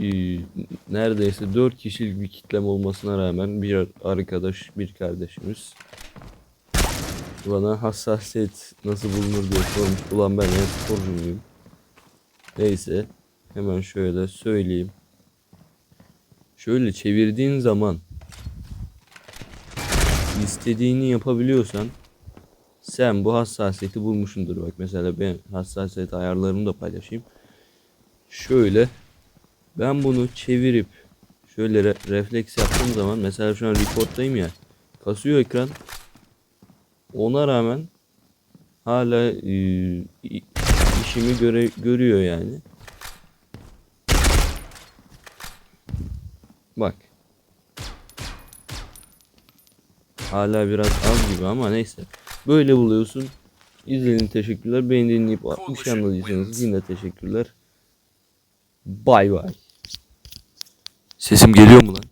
Ee, neredeyse 4 kişilik bir kitlem olmasına rağmen bir arkadaş, bir kardeşimiz bana hassasiyet nasıl bulunur diye sormuş. Ulan ben en sporcu? Neyse. Hemen şöyle söyleyeyim. Şöyle çevirdiğin zaman istediğini yapabiliyorsan sen bu hassasiyeti bulmuşsundur. Bak mesela ben hassasiyet ayarlarımı da paylaşayım. Şöyle ben bunu çevirip şöyle re- refleks yaptığım zaman mesela şu an reporttayım ya kasıyor ekran. Ona rağmen hala e, işimi göre görüyor yani. Bak. Hala biraz az gibi ama neyse. Böyle buluyorsun. İzlediğin teşekkürler. Beni dinleyip 60 anladıysanız yine teşekkürler. Bay bay. Sesim geliyor mu lan?